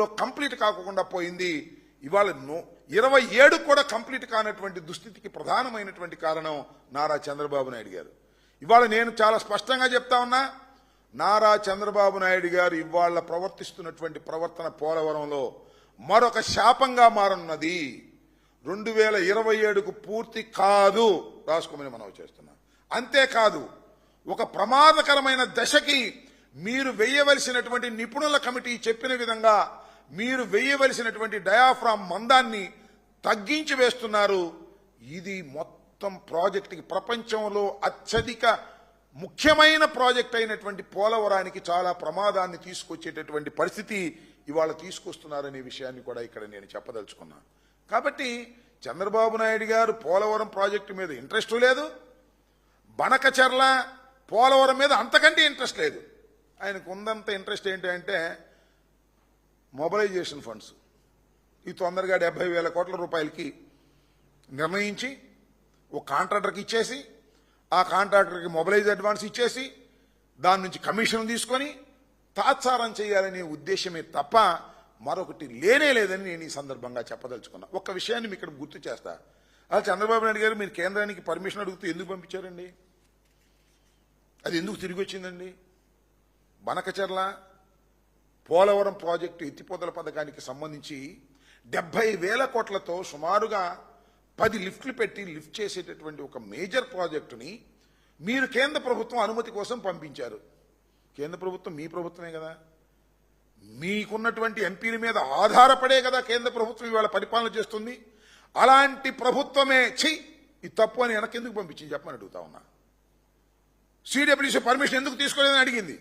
లో కంప్లీట్ కాకుండా పోయింది. ఇవాళ నో ఇరవై ఏడు కూడా కంప్లీట్ కానటువంటి దుస్థితికి ప్రధానమైనటువంటి కారణం నారా చంద్రబాబు నాయుడు గారు. ఇవాళ నేను చాలా స్పష్టంగా చెప్తా ఉన్నా నారా చంద్రబాబు నాయుడు గారు ఇవాళ ప్రవర్తిస్తున్నటువంటి ప్రవర్తన పోలవరంలో మరొక శాపంగా మారనున్నది. రెండు వేల ఇరవై ఏడుకు పూర్తి కాదు రాసుకోమని మనం చేస్తున్నాం. అంతేకాదు ఒక ప్రమాదకరమైన దశకి మీరు వేయవలసినటువంటి నిపుణుల కమిటీ చెప్పిన విధంగా మీరు వేయవలసినటువంటి డయాఫ్రామ్ మందాన్ని తగ్గించి వేస్తున్నారు. ఇది మొత్తం ప్రాజెక్టుకి ప్రపంచంలో అత్యధిక ముఖ్యమైన ప్రాజెక్ట్ అయినటువంటి పోలవరానికి చాలా ప్రమాదాన్ని తీసుకొచ్చేటటువంటి పరిస్థితి ఇవాళ తీసుకొస్తున్నారనే విషయాన్ని కూడా ఇక్కడ నేను చెప్పదలుచుకున్నాను కాబట్టి చంద్రబాబు నాయుడు గారు పోలవరం ప్రాజెక్టు మీద ఇంట్రెస్ట్ లేదు. బనకచర్ల పోలవరం మీద అంతకంటే ఇంట్రెస్ట్ లేదు. ఆయనకు ఉందంత ఇంట్రెస్ట్ ఏంటి అంటే మొబలైజేషన్ ఫండ్స్. ఈ తొందరగా డెబ్బై వేల కోట్ల రూపాయలకి నిర్ణయించి ఒక కాంట్రాక్టర్కి ఇచ్చేసి ఆ కాంట్రాక్టర్కి మొబలైజ్ అడ్వాన్స్ ఇచ్చేసి దాని నుంచి కమిషన్ తీసుకొని తాత్సారం చేయాలనే ఉద్దేశమే తప్ప మరొకటి లేనే లేదని నేను ఈ సందర్భంగా చెప్పదలుచుకున్నా. ఒక్క విషయాన్ని మీకు ఇక్కడ గుర్తు చేస్తా. అలా చంద్రబాబు నాయుడు గారు మీరు కేంద్రానికి పర్మిషన్ అడుగుతూ ఎందుకు పంపించారండి? అది ఎందుకు తిరిగి వచ్చిందండి? బనకచర్ల పోలవరం ప్రాజెక్టు ఎత్తిపోతల పథకానికి సంబంధించి డెబ్బై వేల కోట్లతో సుమారుగా పది లిఫ్ట్లు పెట్టి లిఫ్ట్ చేసేటటువంటి ఒక మేజర్ ప్రాజెక్టుని మీరు కేంద్ర ప్రభుత్వం అనుమతి కోసం పంపించారు. కేంద్ర ప్రభుత్వం మీ ప్రభుత్వమే కదా. మీకున్నటువంటి ఎంపీల మీద ఆధారపడే కదా కేంద్ర ప్రభుత్వం ఇవాళ పరిపాలన చేస్తుంది. అలాంటి ప్రభుత్వమే ఛీ ఇది తప్పు అని వెనకెందుకు పంపించింది? చెప్పమని అడుగుతా ఉన్నా. సిడబ్ల్యూసీ పర్మిషన్ ఎందుకు తీసుకోలేదని అడిగింది?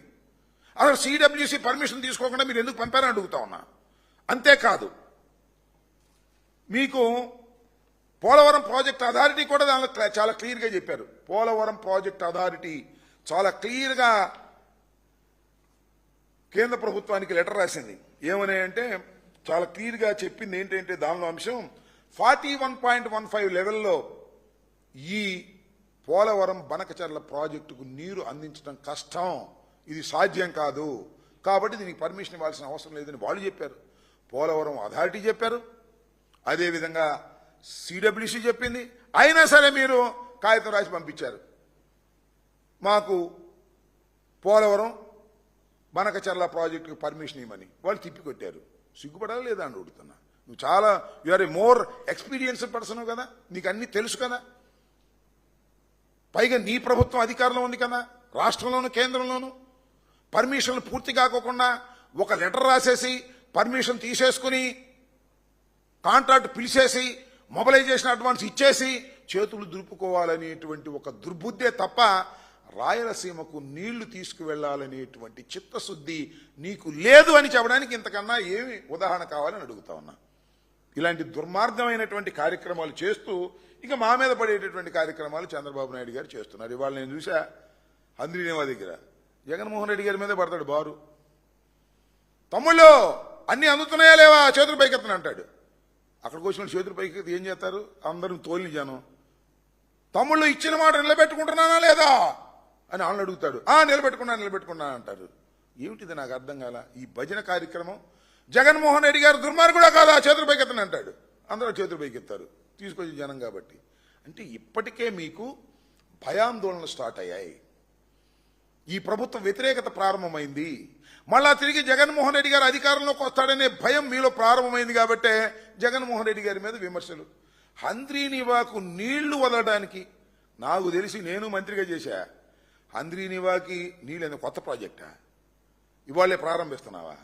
అసలు సిడబ్ల్యూసీ పర్మిషన్ తీసుకోకుండా మీరు ఎందుకు పంపారని అడుగుతా ఉన్నా. అంతేకాదు మీకు పోలవరం ప్రాజెక్ట్ అథారిటీ కూడా దానిలో చాలా క్లియర్గా చెప్పారు. పోలవరం ప్రాజెక్ట్ అథారిటీ చాలా క్లియర్గా కేంద్ర ప్రభుత్వానికి లెటర్ రాసింది. ఏమని అంటే చాలా క్లియర్గా చెప్పింది ఏంటంటే దానిలో అంశం forty one point one five లెవెల్లో ఈ పోలవరం బనకచర్ల ప్రాజెక్టుకు నీరు అందించడం కష్టం. ఇది సాధ్యం కాదు. కాబట్టి దీనికి పర్మిషన్ ఇవ్వాల్సిన అవసరం లేదని వాళ్ళు చెప్పారు. పోలవరం అథారిటీ చెప్పారు. అదేవిధంగా సిడబ్ల్యూసీ చెప్పింది. అయినా సరే మీరు కాగితం రాసి పంపించారు. మాకు పోలవరం బనకచర్ల ప్రాజెక్టుకి పర్మిషన్ ఇవ్వమని వాళ్ళు తిప్పికొట్టారు. సిగ్గుపడాలి లేదా అని అడుగుతున్నా. నువ్వు చాలా are a more experience person కదా. నీకు అన్ని తెలుసు కదా. పైగా నీ ప్రభుత్వం అధికారంలో ఉంది కదా. రాష్ట్రంలోను కేంద్రంలోను. పర్మిషన్లు పూర్తి కాకోకుండా ఒక లెటర్ రాసేసి పర్మిషన్ తీసేసుకుని కాంట్రాక్ట్ పిలిచేసి మొబలైజేషన్ అడ్వాన్స్ ఇచ్చేసి చేతులు దులుపుకోవాలనేటువంటి ఒక దుర్బుద్ధే తప్ప రాయలసీమకు నీళ్ళు తీసుకువెళ్ళాలనేటువంటి చిత్తశుద్ధి నీకు లేదు అని చెప్పడానికి ఇంతకన్నా ఏమి ఉదాహరణ కావాలని అడుగుతా ఉన్నా. ఇలాంటి దుర్మార్గమైనటువంటి కార్యక్రమాలు చేస్తూ ఇక మా మీద పడేటటువంటి కార్యక్రమాలు చంద్రబాబు నాయుడు గారు చేస్తున్నారు. ఇవాళ నేను చూసా హంద్రీనేవా దగ్గర. జగన్మోహన్ రెడ్డి గారి మీద పడతాడు బారు. తమ్ముళ్ళు అన్నీ అందుతున్నాయా లేవా? చేతులు పైకెత్తని అంటాడు. అక్కడికి వచ్చిన చేతులు పైకి ఏం చేస్తారు? అందరూ తోలిని జనం. తమ్ముళ్ళు ఇచ్చిన మాట నిలబెట్టుకుంటున్నానా లేదా? అని వాళ్ళని అడుగుతాడు. ఆ నిలబెట్టుకున్నా నిలబెట్టుకున్నా అంటారు. ఏమిటిది నాకు అర్థం కాల? ఈ భజన కార్యక్రమం జగన్మోహన్ రెడ్డి గారు దుర్మార్గుడా కాదా? చేతులు పైకెత్తని అంటాడు. అందరూ చేతులు పైకెత్తారు. తీసుకొచ్చి జనం కాబట్టి. అంటే ఇప్పటికే మీకు భయాందోళనలు స్టార్ట్ అయ్యాయి. ఈ ప్రభుత్వ వ్యతిరేకత ప్రారంభమైంది. మళ్ళా తిరిగి జగన్మోహన్ రెడ్డి గారు అధికారంలోకి వస్తాడనే భయం మీలో ప్రారంభమైంది కాబట్టే జగన్మోహన్ రెడ్డి గారి మీద విమర్శలు. హంద్రీనివాకు నీళ్ళు వదలడానికి నాకు తెలిసి నేను మంత్రిగా చేశా. హంద్రీనివాకి నీళ్ళు కొత్త ప్రాజెక్టా? ఇవాళే ప్రారంభిస్తున్నావా?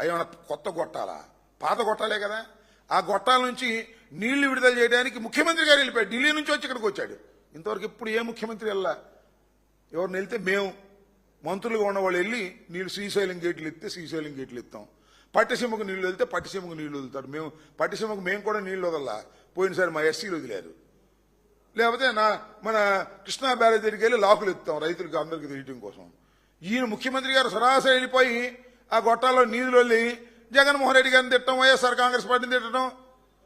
అయ్యేమన్నా కొత్త గొట్టాలా? పాత గొట్టాలే కదా. ఆ గొట్టాల నుంచి నీళ్ళు విడుదల చేయడానికి ముఖ్యమంత్రి గారు వెళ్ళిపోయాడు ఢిల్లీ నుంచి వచ్చి ఇక్కడికి వచ్చాడు. ఇంతవరకు ఎప్పుడు ఏ ముఖ్యమంత్రి వెళ్ళా ఎవరిని వెళ్తే మేము మంత్రులుగా ఉన్న వాళ్ళు వెళ్ళి నీళ్ళు శ్రీశైలం గేట్లు ఎత్తే శ్రీశైలం గేట్లు ఎత్తాం. పట్టిసీమకు నీళ్ళు వెళ్తే పట్టిసీమకు నీళ్ళు వదులుతారు. మేము పట్టిసీమకు మేము కూడా నీళ్ళు వదల్లా. పోయినసారి మా ఎస్సీలు వదిలారు. లేకపోతే నా మన కృష్ణా బ్యారేజ్ దగ్గరికి వెళ్ళి లాకులు ఎత్తాం రైతులకు అందరికి తెలియటం కోసం. ఈయన ముఖ్యమంత్రి గారు సరాసరి వెళ్ళిపోయి ఆ గొట్టాల్లో నీళ్ళు వెళ్ళి జగన్మోహన్ రెడ్డి గారిని తిట్టడం వైఎస్ఆర్ కాంగ్రెస్ పార్టీని తిట్టడం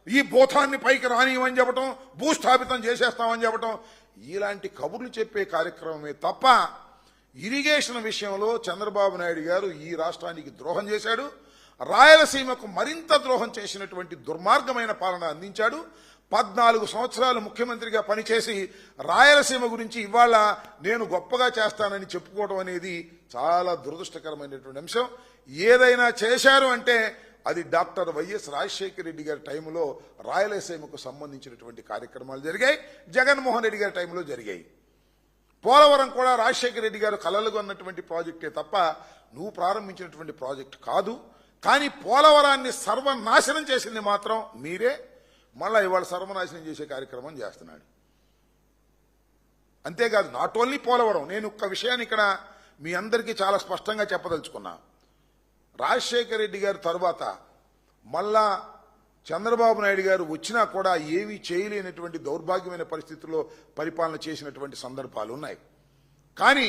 ఈ భూతాన్ని పైకి రానియమని చెప్పటం భూస్థాపితం చేసేస్తామని చెప్పటం ఇలాంటి కబుర్లు చెప్పే కార్యక్రమమే తప్ప ఇరిగేషన్ విషయంలో చంద్రబాబు నాయుడు గారు ఈ రాష్ట్రానికి ద్రోహం చేశాడు. రాయలసీమకు మరింత ద్రోహం చేసినటువంటి దుర్మార్గమైన పాలన అందించాడు. పద్నాలుగు సంవత్సరాలు ముఖ్యమంత్రిగా పనిచేసి రాయలసీమ గురించి ఇవాళ నేను గొప్పగా చేస్తానని చెప్పుకోవడం అనేది చాలా దురదృష్టకరమైనటువంటి అంశం. ఏదైనా చేశారు అంటే అది డాక్టర్ వైఎస్ రాజశేఖర రెడ్డి గారి టైంలో రాయలసీమకు సంబంధించినటువంటి కార్యక్రమాలు జరిగాయి. జగన్మోహన్ రెడ్డి గారి టైంలో జరిగాయి. పోలవరం కూడా రాజశేఖర రెడ్డి గారు కలలుగా ఉన్నటువంటి ప్రాజెక్టే తప్ప నువ్వు ప్రారంభించినటువంటి ప్రాజెక్ట్ కాదు. కానీ పోలవరాన్ని సర్వనాశనం చేసింది మాత్రం మీరే. మళ్ళా ఇవాళ సర్వనాశనం చేసే కార్యక్రమం చేస్తున్నాడు. అంతేకాదు నాట్ ఓన్లీ పోలవరం నేను ఒక్క విషయాన్ని ఇక్కడ మీ అందరికీ చాలా స్పష్టంగా చెప్పదలుచుకున్నా. రాజశేఖర రెడ్డి గారి తరువాత మళ్ళా చంద్రబాబు నాయుడు గారు వచ్చినా కూడా ఏమీ చేయలేనటువంటి దౌర్భాగ్యమైన పరిస్థితుల్లో పరిపాలన చేసినటువంటి సందర్భాలు ఉన్నాయి. కానీ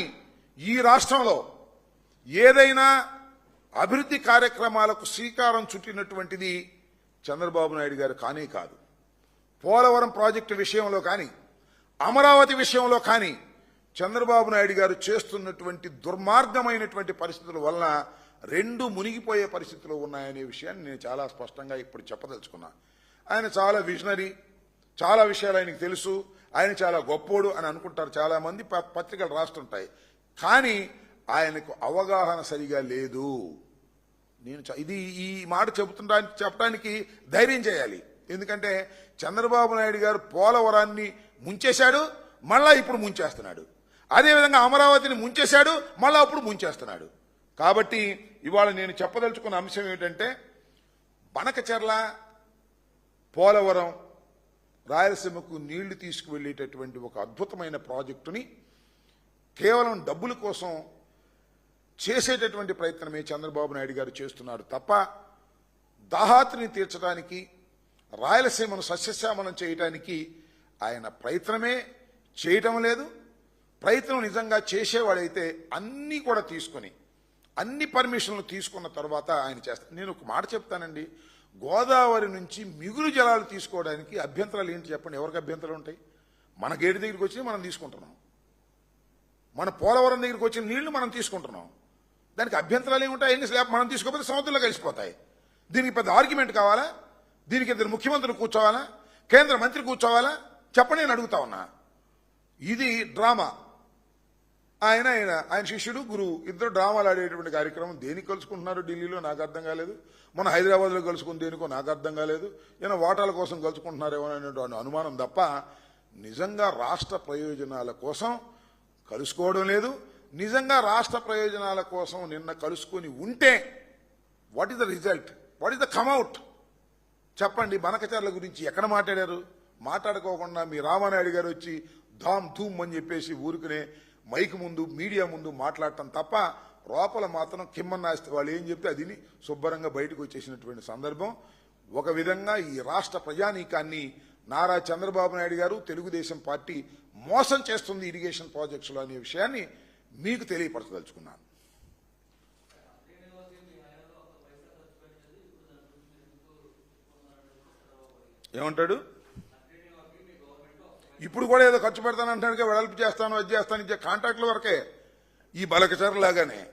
ఈ రాష్ట్రంలో ఏదైనా అభివృద్ధి కార్యక్రమాలకు శ్రీకారం చుట్టినటువంటిది చంద్రబాబు నాయుడు గారు కానే కాదు. పోలవరం ప్రాజెక్టు విషయంలో కానీ అమరావతి విషయంలో కానీ చంద్రబాబు నాయుడు గారు చేస్తున్నటువంటి దుర్మార్గమైనటువంటి పరిస్థితుల వలన రెండు మునిగిపోయే పరిస్థితులు ఉన్నాయనే విషయాన్ని నేను చాలా స్పష్టంగా ఇప్పుడు చెప్పదలుచుకున్నా. ఆయన చాలా విజనరీ చాలా విషయాలు ఆయనకు తెలుసు ఆయన చాలా గొప్పోడు అని అనుకుంటారు చాలా మంది ప- పత్రికలు రాస్తుంటాయి. కానీ ఆయనకు అవగాహన సరిగా లేదు. నేను చ- ఇది ఈ మాట చెబుతుంటా చెప్పడానికి ధైర్యం చేయాలి. ఎందుకంటే చంద్రబాబు నాయుడు గారు పోలవరాన్ని ముంచేశాడు మళ్ళా ఇప్పుడు ముంచేస్తున్నాడు. అదేవిధంగా అమరావతిని ముంచేశాడు మళ్ళా అప్పుడు ముంచేస్తున్నాడు. కాబట్టి ఇవాళ నేను చెప్పదలుచుకున్న అంశం ఏమిటంటే బనకచెర్ల పోలవరం రాయలసీమకు నీళ్ళు తీసుకువెళ్ళేటటువంటి ఒక అద్భుతమైన ప్రాజెక్టుని కేవలం డబ్బుల కోసం చేసేటటువంటి ప్రయత్నమే చంద్రబాబు నాయుడు గారు చేస్తున్నారు తప్ప దాహాతిని తీర్చడానికి రాయలసీమను సస్యశ్యామలం చేయడానికి ఆయన ప్రయత్నమే చేయటం లేదు. ప్రయత్నం నిజంగా చేసేవాడైతే అన్నీ కూడా తీసుకొని అన్ని పర్మిషన్లు తీసుకున్న తర్వాత ఆయన చేస్తారు నేను ఒక మాట చెప్తానండి. గోదావరి నుంచి మిగులు జలాలు తీసుకోవడానికి అభ్యంతరాలు ఏంటి చెప్పండి? ఎవరికి అభ్యంతరాలు ఉంటాయి? మన గేటు దగ్గరికి వచ్చి మనం తీసుకుంటున్నాం. మన పోలవరం దగ్గరికి వచ్చిన నీళ్ళు మనం తీసుకుంటున్నాం. దానికి అభ్యంతరాలు ఏముంటాయి ఎన్ని స్లాబ్ మనం తీసుకోకపోతే సముద్రంలో కలిసిపోతాయి. దీనికి పెద్ద ఆర్గ్యుమెంట్ కావాలా? దీనికి ఇద్దరు ముఖ్యమంత్రులు కూర్చోవాలా? కేంద్ర మంత్రి కూర్చోవాలా? చెప్పండి నేను అడుగుతా ఉన్నా. ఇది డ్రామా. ఆయన ఆయన ఆయన శిష్యుడు గురువు ఇద్దరు డ్రామాలు ఆడేటువంటి కార్యక్రమం దేనికి కలుసుకుంటున్నారు ఢిల్లీలో? నాకు అర్థం కాలేదు. మన హైదరాబాద్లో కలుసుకుని దేనికో? నాకు అర్థం కాలేదు. ఏమైనా ఓటాల కోసం కలుసుకుంటున్నారేమో అనేటువంటి అనుమానం తప్ప నిజంగా రాష్ట్ర ప్రయోజనాల కోసం కలుసుకోవడం లేదు. నిజంగా రాష్ట్ర ప్రయోజనాల కోసం నిన్న కలుసుకొని ఉంటే what is the result what is the come out చెప్పండి బనకచర్ల గురించి ఎక్కడ మాట్లాడారు? మాట్లాడుకోకుండా మీ రామానాయుడు గారు వచ్చి ధామ్ ధూమ్ అని చెప్పేసి ఊరుకునే మైక్ ముందు మీడియా ముందు మాట్లాడటం తప్ప లోపల మాత్రం కిమ్మన్నాస్తే వాళ్ళు ఏం చెప్తే అదిని శుభ్రంగా బయటకు వచ్చేసినటువంటి సందర్భం. ఒక విధంగా ఈ రాష్ట్ర ప్రజానీకాన్ని నారా చంద్రబాబు నాయుడు గారు తెలుగుదేశం పార్టీ మోసం చేస్తుంది ఇరిగేషన్ ప్రాజెక్ట్స్లో అనే విషయాన్ని మీకు తెలియపరచదలుచుకున్నాను. ఏమంటాడు? ఇప్పుడు కూడా ఏదో ఖర్చు పెడతాను వెడల్పు చేస్తాను అది చేస్తాను ఇచ్చే కాంట్రాక్ట్ల వరకే. ఈ బలకచర్ర లాగానే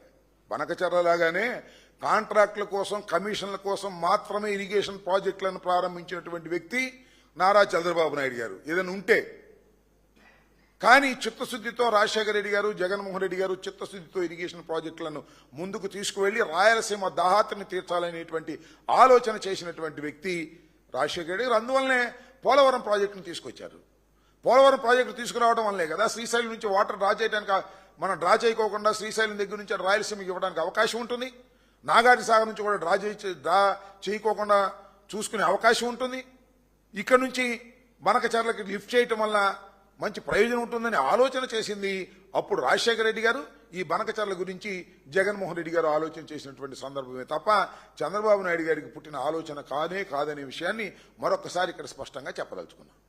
బనకచర్ర లాగానే కాంట్రాక్ట్ల కోసం కమిషన్ల కోసం మాత్రమే ఇరిగేషన్ ప్రాజెక్టులను ప్రారంభించినటువంటి వ్యక్తి నారా చంద్రబాబు నాయుడు గారు. ఏదైనా ఉంటే. కానీ చిత్తశుద్ధితో రాజశేఖర రెడ్డి గారు జగన్మోహన్ రెడ్డి గారు చిత్తశుద్ధితో ఇరిగేషన్ ప్రాజెక్టులను ముందుకు తీసుకువెళ్ళి రాయలసీమ దాహార్తిని తీర్చాలనేటువంటి ఆలోచన చేసినటువంటి వ్యక్తి రాజశేఖర రెడ్డి గారు. అందువల్లనే పోలవరం ప్రాజెక్టును తీసుకొచ్చారు. పోలవరం ప్రాజెక్టు తీసుకురావడం వల్లే కదా శ్రీశైలం నుంచి వాటర్ డ్రా చేయడానికి మనం డ్రా చేయకోకుండా శ్రీశైలం దగ్గర నుంచి రాయలసీమకి ఇవ్వడానికి అవకాశం ఉంటుంది. నాగార్జు సాగర్ నుంచి కూడా డ్రా చేయి డ్రా చేయకోకుండా చూసుకునే అవకాశం ఉంటుంది. ఇక్కడ నుంచి బనకచర్లకి లిఫ్ట్ చేయటం వల్ల మంచి ప్రయోజనం ఉంటుందని ఆలోచన చేసింది అప్పుడు రాజశేఖర రెడ్డి గారు. ఈ బనకచర్ల గురించి జగన్మోహన్ రెడ్డి గారు ఆలోచన చేసినటువంటి సందర్భమే తప్ప చంద్రబాబు నాయుడు గారికి పుట్టిన ఆలోచన కానే కాదనే విషయాన్ని మరొకసారి ఇక్కడ స్పష్టంగా చెప్పదలుచుకున్నాను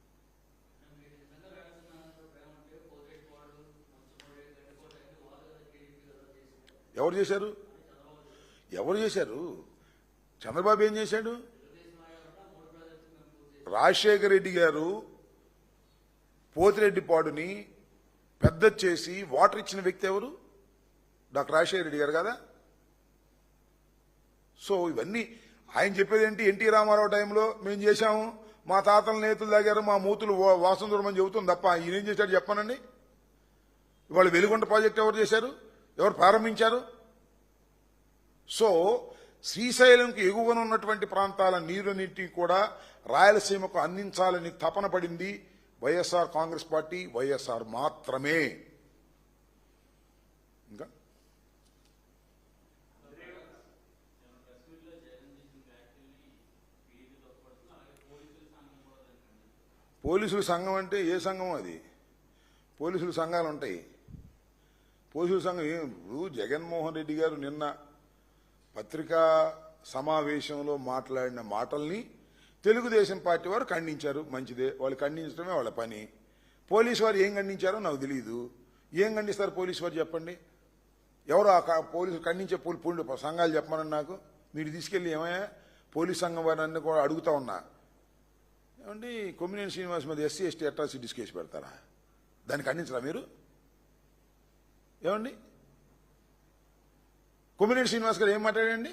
ఎవరు చేశారు? ఎవరు చేశారు? చంద్రబాబు ఏం చేశాడు? రాజశేఖర రెడ్డి గారు పోతిరెడ్డిపాడుని పెద్ద చేసి వాటర్ ఇచ్చిన వ్యక్తి ఎవరు? డాక్టర్ రాజశేఖర రెడ్డి గారు కదా? సో ఇవన్నీ ఆయన చెప్పేది ఏంటి? ఎన్టీ రామారావు టైంలో మేము చేశాము. మా తాతల నేతలు తాగారు మా మూతులు వా- వాసన చూడమని చెబుతుంది తప్ప ఈయన ఏం చేశాడు చెప్పానండి? ఇవాళ వెలుగొండ ప్రాజెక్ట్ ఎవరు చేశారు? ఎవరు ప్రారంభించారు? సో శ్రీశైలంకి ఎగువన ఉన్నటువంటి ప్రాంతాల నీరున్నింటినీ కూడా రాయలసీమకు అందించాలని తపన పడింది వైఎస్ఆర్ కాంగ్రెస్ పార్టీ వైఎస్ఆర్ మాత్రమే. ఇంకా? పోలీసుల సంఘం అంటే ఏ సంఘం అది? పోలీసుల సంఘాలు ఉంటాయి. పోలీసుల సంఘం ఇప్పుడు జగన్మోహన్ రెడ్డి గారు నిన్న పత్రికా సమావేశంలో మాట్లాడిన మాటల్ని తెలుగుదేశం పార్టీ వారు ఖండించారు. మంచిదే. వాళ్ళు ఖండించడమే వాళ్ళ పని. పోలీసు వారు ఏం ఖండించారో నాకు తెలియదు ఏం ఖండిస్తారు పోలీసు వారు చెప్పండి? ఎవరు ఆ పోలీసు ఖండించే పోలీ పూండి సంఘాలు చెప్పమని నాకు. మీరు తీసుకెళ్ళి ఏమయ్యా? పోలీస్ సంఘం వారిని కూడా అడుగుతా ఉన్నా. ఏమండి కొమ్మినేని శ్రీనివాస్ మీద ఎస్సీ ఎస్టీ అట్రాసిటీస్ కేసు పెడతారా? దాన్ని ఖండించరా మీరు? ఏమండి? కొమ్మినేని శ్రీనివాస్ గారు ఏం మాట్లాడండి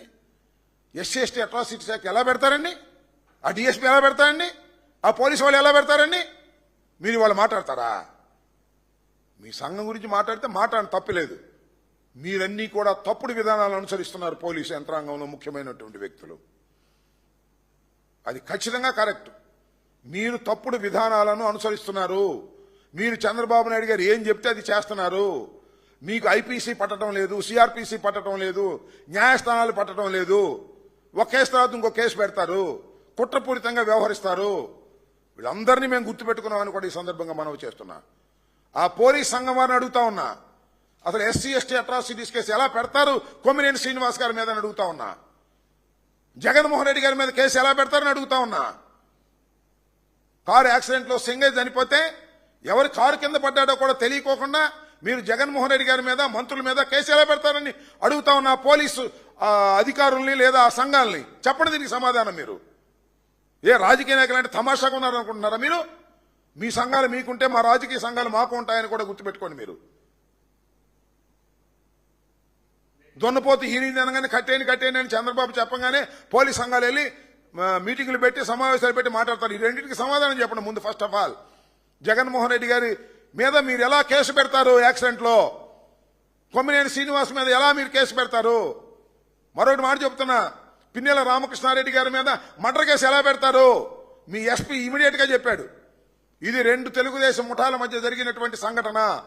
ఎస్సీ ఎస్టీ అట్రాసిటీస్ యాక్ట్ ఎలా పెడతారండి? ఆ డిఎస్పీ ఎలా పెడతారండి? ఆ పోలీసు వాళ్ళు ఎలా పెడతారండి? మీరు వాళ్ళు మాట్లాడతారా? మీ సంఘం గురించి మాట్లాడితే మాట్లాడడం తప్పలేదు మీరన్నీ కూడా తప్పుడు విధానాలు అనుసరిస్తున్నారు పోలీసు యంత్రాంగంలో ముఖ్యమైనటువంటి వ్యక్తులు. అది ఖచ్చితంగా కరెక్ట్. మీరు తప్పుడు విధానాలను అనుసరిస్తున్నారు. మీరు చంద్రబాబు నాయుడు గారు ఏం చెప్తే అది చేస్తున్నారు. మీకు ఐపీసీ పట్టడం లేదు సిఆర్పిసి పట్టడం లేదు న్యాయస్థానాలు పట్టడం లేదు. ఒక కేసు తర్వాత ఇంకో కేసు పెడతారు. కుట్రపూరితంగా వ్యవహరిస్తారు. వీళ్ళందరినీ మేము గుర్తుపెట్టుకున్నామని కూడా ఈ సందర్భంగా మనవి చేస్తున్నా. ఆ పోలీస్ సంఘం వారిని అడుగుతా ఉన్నా. అసలు ఎస్సీ ఎస్టీ అట్రాసిటీస్ కేసు ఎలా పెడతారు? కొమ్మినేని శ్రీనివాస్ గారి మీద అడుగుతా ఉన్నా. జగన్మోహన్ రెడ్డి గారి మీద కేసు ఎలా పెడతారని అడుగుతా ఉన్నా. కారు యాక్సిడెంట్లో చనిపోతే ఎవరి కారు కింద పడ్డాడో కూడా తెలియకోకుండా మీరు జగన్మోహన్ రెడ్డి గారి మీద మంత్రుల మీద కేసు ఎలా పెడతారని అడుగుతా ఉన్న పోలీసు ఆ, అధికారుల్ని లేదా ఆ సంఘాలని. చెప్పండి దీనికి సమాధానం మీరు. ఏ రాజకీయ నాయకులు అంటే తమాషాగా ఉన్నారనుకుంటున్నారా మీరు? మీ సంఘాలు మీకుంటే మా రాజకీయ సంఘాలు మాకు ఉంటాయని కూడా గుర్తుపెట్టుకోండి మీరు. దొన్నపోతే హీనింది అనగానే కట్టేయండి కట్టేయండి అని చంద్రబాబు చెప్పగానే పోలీస్ సంఘాలు వెళ్ళి మీటింగ్లు మీటింగులు పెట్టి సమావేశాలు పెట్టి మాట్లాడతారు. ఈ రెండింటికి సమాధానం చెప్పండి ముందు first of all Jaganmohan Reddy గారి మీద మీరు ఎలా కేసు పెడతారు యాక్సిడెంట్లో? కొమ్మినేని శ్రీనివాస్ మీద ఎలా మీరు కేసు పెడతారు? మరొకటి మాట చెప్తున్నా. పిన్నెల రామకృష్ణారెడ్డి గారి మీద మర్డర్ కేసు ఎలా పెడతారు? మీ ఎస్పీ ఇమీడియట్గా చెప్పాడు. ఇది రెండు తెలుగుదేశం ముఠాల మధ్య జరిగినటువంటి సంఘటన.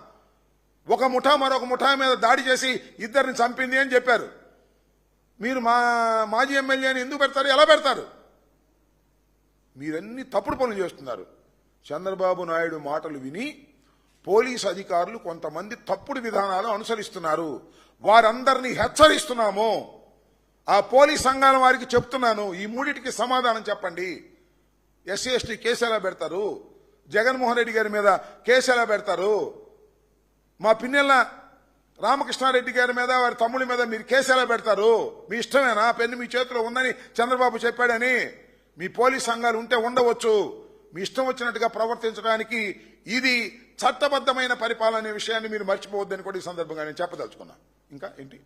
ఒక ముఠా మరొక ముఠా మీద దాడి చేసి ఇద్దరిని చంపింది అని చెప్పారు. మీరు మా మాజీ ఎమ్మెల్యేని ఎందుకు పెడతారు? ఎలా పెడతారు? మీరన్నీ తప్పుడు పనులు చేస్తున్నారు. చంద్రబాబు నాయుడు మాటలు విని పోలీసు అధికారులు కొంతమంది తప్పుడు విధానాలు అనుసరిస్తున్నారు. వారందరినీ హెచ్చరిస్తున్నాము. ఆ పోలీస్ సంఘాల వారికి చెప్తున్నాను. ఈ మూడిటికి సమాధానం చెప్పండి. ఎస్సీ ఎస్టీ కేసు ఎలా పెడతారు? జగన్మోహన్ రెడ్డి గారి మీద కేసు ఎలా పెడతారు? మా పిన్నెల రామకృష్ణారెడ్డి గారి మీద వారి తమ్ముడి మీద మీరు కేసు ఎలా పెడతారు? మీ ఇష్టమేనా? పెన్ను మీ చేతిలో ఉందని చంద్రబాబు చెప్పాడని. మీ పోలీస్ సంఘాలు ఉంటే ఉండవచ్చు. మీ ఇష్టం వచ్చినట్టుగా ప్రవర్తించడానికి ఇది చట్టబద్ధమైన పరిపాలన అనే విషయాన్ని మీరు మర్చిపోవద్దని కూడా ఈ సందర్భంగా నేను చెప్పదలుచుకున్నా. ఇంకా ఏంటి?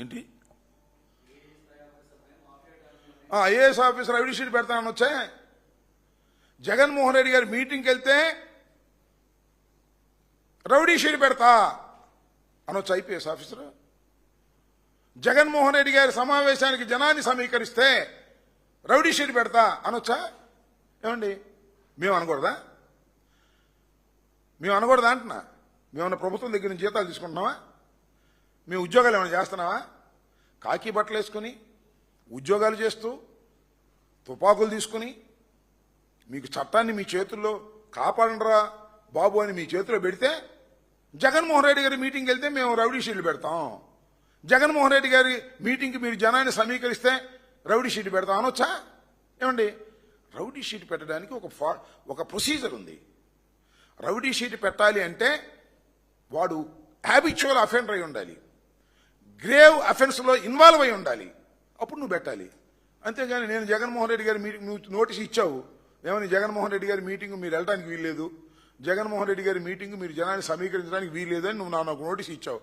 ఏంటి? ఐఏఎస్ ఆఫీసర్ అవిడిషీట్ షీట్ పెడతానని వచ్చా? జగన్మోహన్ రెడ్డి గారి మీటింగ్కి వెళ్తే రౌడీ షీట్ పెడతా అనొచ్చు ఐపీఎస్ ఆఫీసర్? జగన్మోహన్ రెడ్డి గారి సమావేశానికి జనాన్ని సమీకరిస్తే రౌడీ షీట్ పెడతా అనొచ్చా? ఏమండి? మేము అనకూడదా? మేము అనకూడదా అంటున్నా. మేమన్నా ప్రభుత్వం దగ్గర నుంచి జీతాలు తీసుకుంటున్నావా? మేము ఉద్యోగాలు ఏమైనా చేస్తున్నావా? కాకి బట్టలు వేసుకుని ఉద్యోగాలు చేస్తూ తుపాకులు తీసుకుని మీకు చట్టాన్ని మీ చేతుల్లో కాపాడరా బాబు అని మీ చేతిలో పెడితే జగన్మోహన్ రెడ్డి గారి మీటింగ్కి వెళ్తే మేము రౌడీ షీట్లు పెడతాం. జగన్మోహన్ రెడ్డి గారి మీటింగ్కి మీరు జనాన్ని సమీకరిస్తే రౌడీ షీట్ పెడతాం అనొచ్చా? ఏమండి? రౌడీ షీట్ పెట్టడానికి ఒక ఫా- ఒక ప్రొసీజర్ ఉంది. రౌడీ షీట్ పెట్టాలి అంటే వాడు హ్యాబిచువల్ అఫెండర్ అయి ఉండాలి. గ్రేవ్ అఫెన్స్లో ఇన్వాల్వ్ అయి ఉండాలి. అప్పుడు నువ్వు పెట్టాలి. అంతేగాని నేను జగన్మోహన్ రెడ్డి గారి మీటింగ్ నువ్వు నోటీస్ ఇచ్చావు. ఏమని జగన్మోహన్ రెడ్డి గారి మీటింగ్ మీరు వెళ్ళడానికి వీల్లేదు. జగన్మోహన్ రెడ్డి గారి మీటింగ్ మీరు జనాన్ని సమీకరించడానికి వీల్లేదని నువ్వు నాకు నోటీస్ ఇచ్చావు.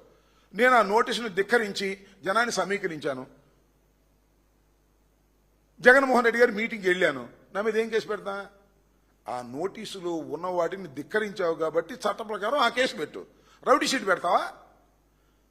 నేను ఆ నోటీసును ధిక్కరించి జనాన్ని సమీకరించాను. జగన్మోహన్ రెడ్డి గారి మీటింగ్కి వెళ్ళాను. నా మీద ఏం కేసు పెడతా? ఆ నోటీసులో ఉన్న వాటిని ధిక్కరించావు కాబట్టి చట్ట ప్రకారం ఆ కేసు పెట్టు. రౌడీ షీట్ పెడతావా?